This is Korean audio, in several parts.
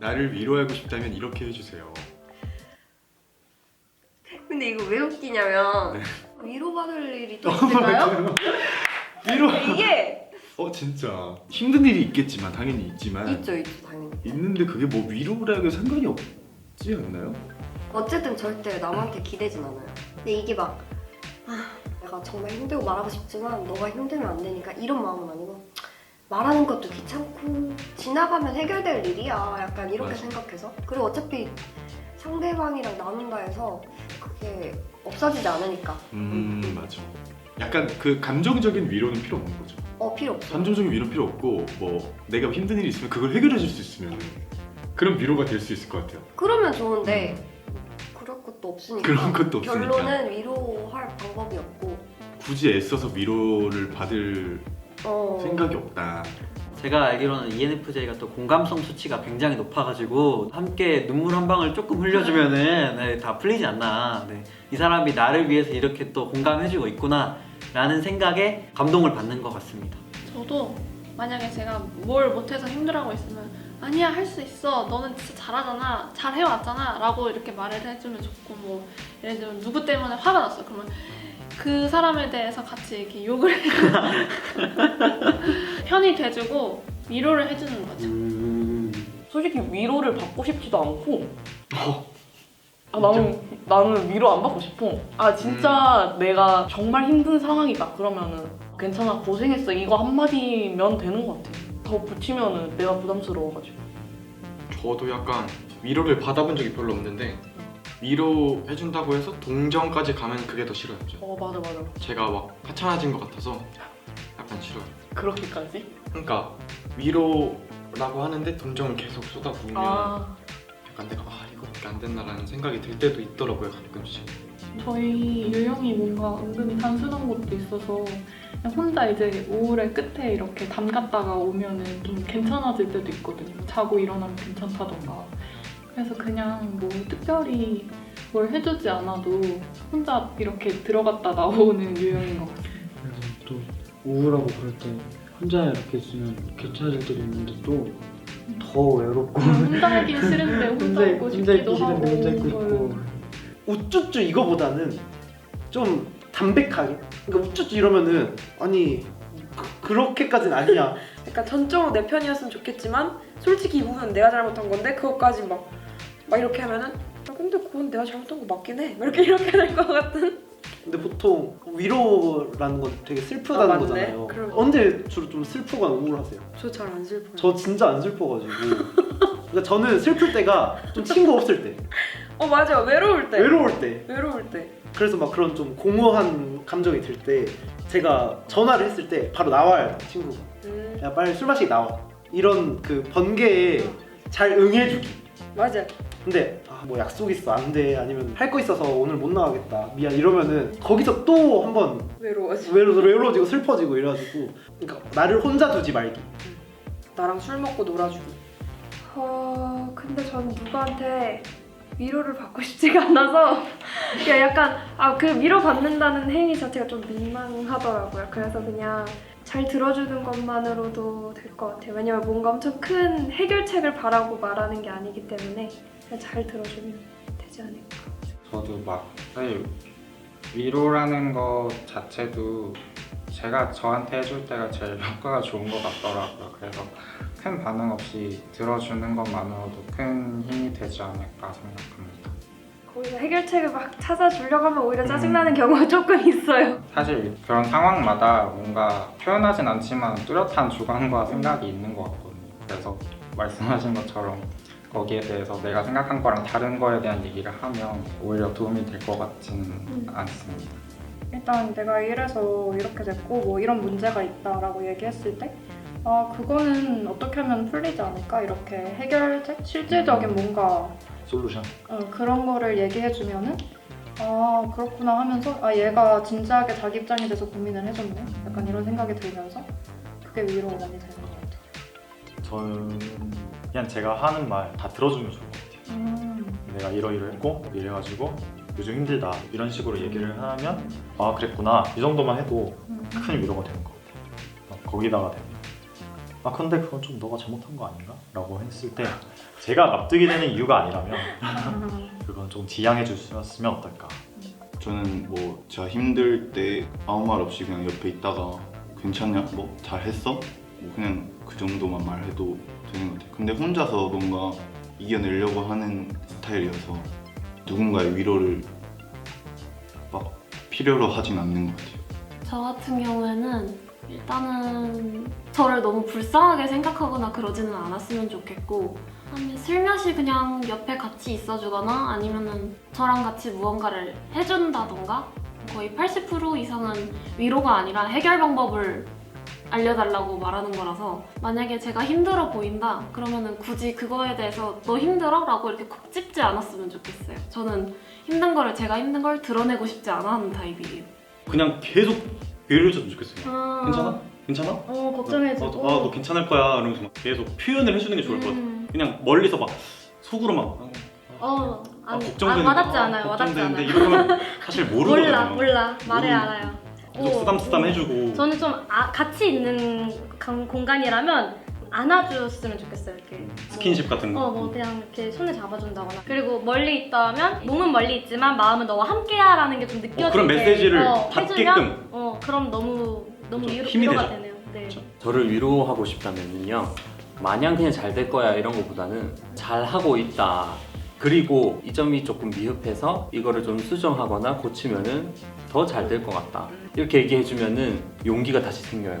나를 위로하고 싶다면 이렇게 해주세요. 근데 이거 왜 웃기냐면 네. 위로받을 일이 또 있을까요? 위로. 이게 어 진짜 힘든 일이 있겠지만 당연히 있지만 있죠 있죠 당연히 있는데 그게 뭐 위로라고 상관이 없지 않나요? 어쨌든 절대 남한테 기대진 않아요 근데 이게 막 아, 내가 정말 힘들고 말하고 싶지만 너가 힘들면 안 되니까 이런 마음은 아니고 말하는 것도 귀찮고 지나가면 해결될 일이야 약간 이렇게 맞아. 생각해서 그리고 어차피 상대방이랑 나눈다 해서 그게 없어지지 않으니까 음 맞아. 약간 그 감정적인 위로는 필요 없는 거죠. 어 필요 없어 감정적인 위로 필요 없고 뭐 내가 힘든 일이 있으면 그걸 해결해 줄 수 있으면 그런 위로가 될 수 있을 것 같아요. 그러면 좋은데 그럴 것도 없으니까 그런 것도 없으니까. 결론은 위로할 방법이 없고 굳이 애써서 위로를 받을 어 생각이 없다. 제가 알기로는 ENFJ가 또 공감성 수치가 굉장히 높아가지고 함께 눈물 한 방울 조금 흘려주면은 네, 다 풀리지 않나. 네. 이 사람이 나를 위해서 이렇게 또 공감해주고 있구나라는 생각에 감동을 받는 것 같습니다. 저도 만약에 제가 뭘 못해서 힘들어하고 있으면 아니야 할 수 있어. 너는 진짜 잘하잖아. 잘 해왔잖아. 라고 이렇게 말을 해주면 좋고 뭐 예를 들면 누구 때문에 화가 났어. 그러면 그 사람에 대해서 같이 이렇게 욕을 편이 돼주고 위로를 해주는 거죠. 음. 솔직히 위로를 받고 싶지도 않고. 어, 아, 나는 나는 위로 안 받고 싶어. 아 진짜 내가 정말 힘든 상황이다. 그러면은 괜찮아. 고생했어. 이거 한 마디면 되는 것 같아. 더 붙이면은 내가 부담스러워가지고. 저도 약간 위로를 받아본 적이 별로 없는데 위로 해준다고 해서 동정까지 가면 그게 더 싫어요. 저. 어 맞아 맞아. 제가 막 하찮아진 것 같아서 약간 싫어요. 그렇게까지? 그러니까 위로라고 하는데 동정을 계속 쏟아부으면 아 약간 내가 아 이거밖에 안 됐나라는 생각이 들 때도 있더라고요 가끔씩. 저희 유형이 뭔가 은근히 단순한 것도 있어서 혼자 이제 우울의 끝에 이렇게 담갔다가 오면은 좀 괜찮아질 때도 있거든요. 자고 일어나면 괜찮다던가. 그래서 그냥 뭐 특별히 뭘 해주지 않아도 혼자 이렇게 들어갔다 나오는 유형인 것 같아요. 그래서 또 우울하고 그럴 때 혼자 이렇게 있으면 괜찮아질 때도 있는데 또 더 외롭고 혼자 있긴 싫은데 혼자 있고 혼자 싶기도 있기 하고 싫은데 혼자 있고 있고 우쭈쭈 이거보다는 좀 담백하게. 그러니까 우쭈쭈 이러면은 아니 그, 렇게까지는 아니야. 약간 전적으로 내 편이었으면 좋겠지만 솔직히 이 부분은 내가 잘못한 건데 그것까지 막, 막 이렇게 하면은 아, 근데 그건 내가 잘못한 거 맞긴 해. 이렇게 이렇게 될 것 같은. 근데 보통 위로라는 건 되게 슬프다는 아, 맞네. 거잖아요. 그럼- 언제 주로 좀 슬프거나 우울하세요? 저 잘 안 슬퍼요. 저 진짜 안 슬퍼가지고. 그러니까 저는 슬플 때가 좀 친구 없을 때. 어 맞아. 외로울 때. 외로울 때. 외로울 때 그래서 막 그런 좀 공허한 감정이 들 때 제가 전화를 했을 때 바로 나와야 돼 친구가. 음, 야 빨리 술 마시기 나와. 이런 그 번개에 잘 응해주기. 맞아. 근데 아, 뭐 약속 있어. 안 돼. 아니면 할 거 있어서 오늘 못 나가겠다. 미안. 이러면은 거기서 또 한번 외로워지 외로, 외로워지고 슬퍼지고 이래가지고. 그러니까 나를 혼자 두지 말기. 나랑 술 먹고 놀아주기. 어 근데 전 누구한테 위로를 받고 싶지가 않아서 약간 아 그 위로 받는다는 행위 자체가 좀 민망하더라고요. 그래서 그냥 잘 들어주는 것만으로도 될 것 같아요. 왜냐면 뭔가 엄청 큰 해결책을 바라고 말하는 게 아니기 때문에 그냥 잘 들어주면 되지 않을까. 저도 막 사실 위로라는 것 자체도 제가 저한테 해줄 때가 제일 효과가 좋은 것 같더라고요. 그래서 큰 반응 없이 들어주는 것만으로도 큰 힘이 되지 않을까 생각합니다. 거기서 해결책을 막 찾아주려고 하면 오히려 짜증나는 경우가 조금 있어요. 사실 그런 상황마다 뭔가 표현하진 않지만 뚜렷한 주관과 생각이 있는 것 같거든요. 그래서 말씀하신 것처럼 거기에 대해서 내가 생각한 거랑 다른 거에 대한 얘기를 하면 오히려 도움이 될 것 같지는 않습니다. 일단 내가 이래서 이렇게 됐고 뭐 이런 문제가 있다라고 얘기했을 때 아, 그거는 어떻게 하면 풀리지 않을까? 이렇게 해결책? 실질적인 뭔가 솔루션 어, 그런 거를 얘기해주면은 아, 그렇구나 하면서 아, 얘가 진지하게 자기 입장에 대해서 고민을 해줬네? 약간 이런 생각이 들면서 그게 위로가 많이 되는 것 같아요. 저는 그냥 제가 하는 말 다 들어주면 좋을 것 같아요. 음, 내가 이러이러했고 이래가지고 요즘 힘들다 이런 식으로 얘기를 하면 아 그랬구나 이 정도만 해도 음. 큰 위로가 되는 것 같아요. 어, 거기다가 되면 아 근데 그건 좀 너가 잘못한 거 아닌가? 라고 했을 때 제가 납득이 되는 이유가 아니라면 그건 좀 지양해 주셨으면 어떨까 저는 뭐 제가 힘들 때 아무 말 없이 그냥 옆에 있다가 괜찮냐? 뭐 잘했어? 뭐 그냥 그 정도만 말해도 되는 것 같아요. 근데 혼자서 뭔가 이겨내려고 하는 스타일이어서 누군가의 위로를 막 필요로 하진 않는 것 같아요. 저 같은 경우에는 일단은 저를 너무 불쌍하게 생각하거나 그러지는 않았으면 좋겠고 슬며시 그냥 옆에 같이 있어주거나 아니면은 저랑 같이 무언가를 해준다던가? 거의 80% 이상은 위로가 아니라 해결 방법을 알려달라고 말하는 거라서 만약에 제가 힘들어 보인다 그러면은 굳이 그거에 대해서 너 힘들어? 라고 이렇게 콕 집지 않았으면 좋겠어요. 저는 힘든 거를 제가 힘든 걸 드러내고 싶지 않아 하는 타입이에요. 그냥 계속 위로해 줬으면 좋겠어요. 아. 괜찮아? 괜찮아? 어 걱정해주고 어, 아, 너 괜찮을 거야. 이러면서 막 계속 표현을 해주는 게 좋을 것 같아. 음. 그냥 멀리서 막 속으로 막 어, 어, 아, 안, 걱정되는 아, 와닿지 거, 않아요. 와닿지 걱정되는데 않아요. 이렇게 하면 사실 모르거든요. 몰라, 몰라. 말해 모르는 알아요. 계속 어. 쓰담쓰담 해주고 저는 좀 아, 같이 있는 강- 공간이라면 안아줬으면 좋겠어요. 이렇게. 스킨십 같은 거. 어, 뭐 그냥 이렇게 손을 잡아준다거나. 그리고 멀리 있다면 몸은 멀리 있지만 마음은 너와 함께야라는 게 좀 느껴지게. 어, 그런 메시지를 어, 받게끔. 어, 그럼 너무 너무 그렇죠. 위로, 힘이 위로가 되죠. 되네요. 네. 저 를 위로하고 싶다면요. 마냥 그냥 잘 될 거야 이런 것보다는 잘 하고 있다. 그리고 이 점이 조금 미흡해서 이거를 좀 수정하거나 고치면은 더 잘 될 것 같다. 이렇게 얘기해주면은 용기가 다시 생겨요.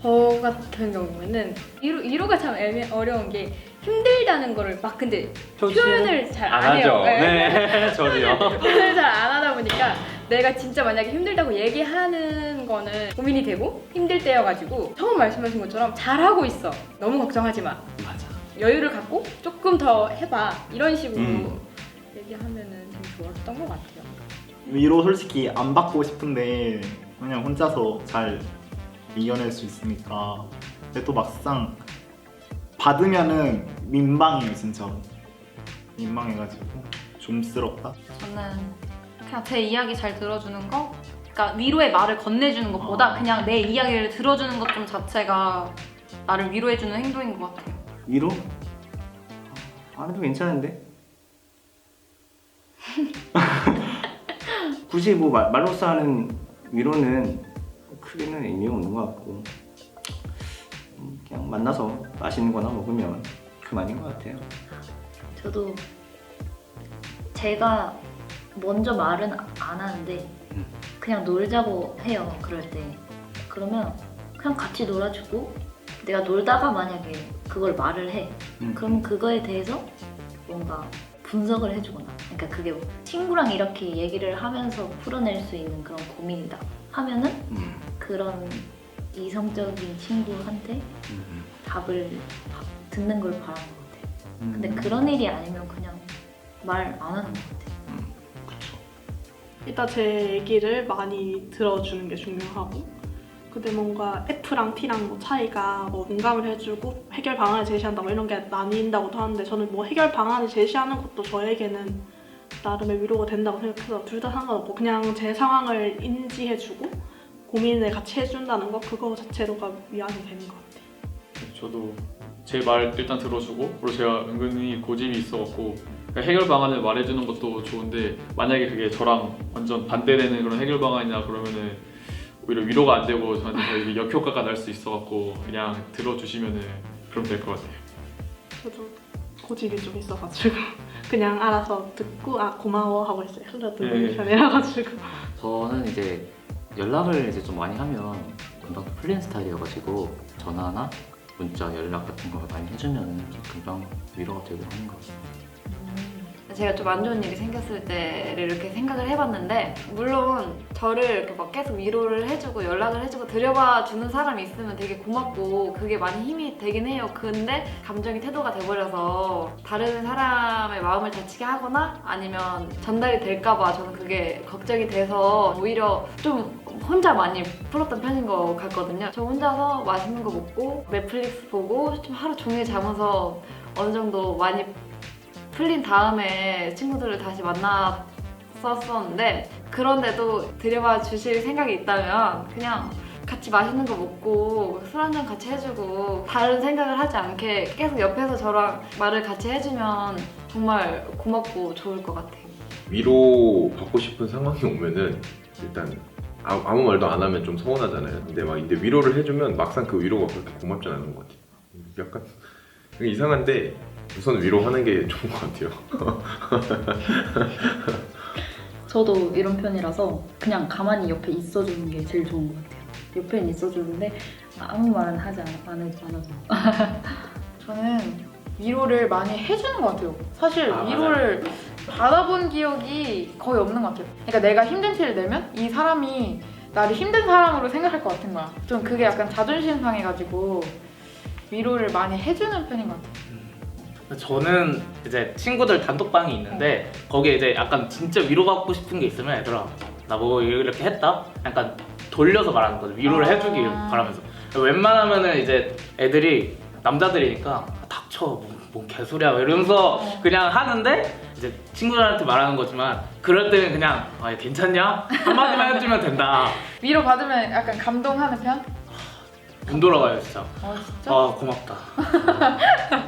저 같은 경우에는 위로, 위로가 참 애매, 어려운 게 힘들다는 거를 막 근데 표현을 잘안 해요. 하죠. 네, 저도요. 표현을 잘 안 하다 보니까 내가 진짜 만약에 힘들다고 얘기하는 거는 고민이 되고 힘들 때여가지고 처음 말씀하신 것처럼 잘하고 있어. 너무 걱정하지 마. 맞아. 여유를 갖고 조금 더 해봐. 이런 식으로 음. 얘기하면은 좀 좋았던 것 같아요. 위로 솔직히 안 받고 싶은데 그냥 혼자서 잘 이겨낼 수 있으니까 근데 또 막상 받으면은 민망해요 진짜 민망해가지고 좀스럽다 저는 그냥 제 이야기 잘 들어주는 거? 그러니까 위로의 말을 건네주는 것보다 그냥 내 이야기를 들어주는 것 좀 자체가 나를 위로해주는 행동인 것 같아요. 위로? 안 해도 괜찮은데? 굳이 뭐 말, 말로써 하는 위로는 크게는 의미가 없는 것 같고. 음, 그냥 만나서 맛있는 거나 먹으면 그만인 것 같아요. 저도 제가 먼저 말은 안 하는데 그냥 놀자고 해요 그럴 때. 그러면 그냥 같이 놀아주고 내가 놀다가 만약에 그걸 말을 해. 음. 그럼 그거에 대해서 뭔가 분석을 해주거나 그러니까 그게 친구랑 이렇게 얘기를 하면서 풀어낼 수 있는 그런 고민이다 하면은 그런 이성적인 친구한테 답을 바- 듣는 걸 바라는 것 같아요. 근데 그런 일이 아니면 그냥 말 안 하는 것 같아요 일단 제 얘기를 많이 들어주는 게 중요하고 근데 뭔가 F랑 T랑 뭐 차이가 뭐 공감을 해주고 해결 방안을 제시한다 뭐 이런 게 나뉜다고도 하는데 저는 뭐 해결 방안을 제시하는 것도 저에게는 나름의 위로가 된다고 생각해서 둘 다 상관없고 그냥 제 상황을 인지해주고 고민을 같이 해준다는 거 그거 자체로가 위안이 되는 것 같아요. 저도 제 말 일단 들어주고 그리고 제가 은근히 고집이 있어갖고 그러니까 해결 방안을 말해주는 것도 좋은데 만약에 그게 저랑 완전 반대되는 그런 해결 방안이나 그러면은 오히려 위로가 안 되고 저한테 더 이게 역효과가 날 수 있어갖고 그냥 들어주시면은 그럼 될 것 같아요. 저도 고집이 좀 있어가지고 그냥 알아서 듣고 아 고마워 하고 있어요. 흘러듣는 네. 편이라가지고 저는 이제 연락을 이제 좀 많이 하면 금방 풀리는 스타일이어가지고 전화나 문자 연락 같은 거 많이 해주면 금방 위로가 되고 하는 것 같아요. 제가 좀 안 좋은 일이 생겼을 때를 이렇게 생각을 해봤는데 물론 저를 이렇게 막 계속 위로를 해주고 연락을 해주고 들여봐 주는 사람이 있으면 되게 고맙고 그게 많이 힘이 되긴 해요. 근데 감정이 태도가 돼버려서 다른 사람의 마음을 다치게 하거나 아니면 전달이 될까봐 저는 그게 걱정이 돼서 오히려 좀 혼자 많이 풀었던 편인 것 같거든요. 저 혼자서 맛있는 거 먹고 넷플릭스 보고 좀 하루 종일 자면서 어느 정도 많이 풀린 다음에 친구들을 다시 만났었었는데 그런데도 들여봐 주실 생각이 있다면 그냥 같이 맛있는 거 먹고 술 한잔 같이 해주고 다른 생각을 하지 않게 계속 옆에서 저랑 말을 같이 해주면 정말 고맙고 좋을 것 같아요. 위로 받고 싶은 상황이 오면은 일단 아- 아무 말도 안 하면 좀 서운하잖아요. 근데 막 이제 위로를 해주면 막상 그 위로가 그렇게 고맙지 않은 것 같아요. 약간 이상한데 우선 위로하는 게 좋은 것 같아요. 저도 이런 편이라서 그냥 가만히 옆에 있어주는 게 제일 좋은 것 같아요. 옆에 있어주는데 아무 말은 하지 않, 안 해도 안 하죠. 저는 위로를 많이 해주는 것 같아요. 사실 아, 위로를 받아본 기억이 거의 없는 것 같아요. 그러니까 내가 힘든 티를 내면 이 사람이 나를 힘든 사람으로 생각할 것 같은 거야. 좀 그게 약간 자존심 상해가지고 위로를 많이 해주는 편인 것 같아요. 저는 이제 친구들 단톡방이 있는데 거기에 이제 약간 진짜 위로받고 싶은 게 있으면 얘들아 나 뭐 이렇게 했다? 약간 돌려서 말하는 거죠 위로를 아. 해주길 바라면서 웬만하면은 이제 애들이 남자들이니까 닥쳐 뭐, 뭔 개소리야 막 이러면서 그냥 하는데 이제 친구들한테 말하는 거지만 그럴 때는 그냥 아 괜찮냐? 한마디만 해주면 된다 위로 받으면 약간 감동하는 편? 눈 돌아가요 진짜 어 진짜? 아 고맙다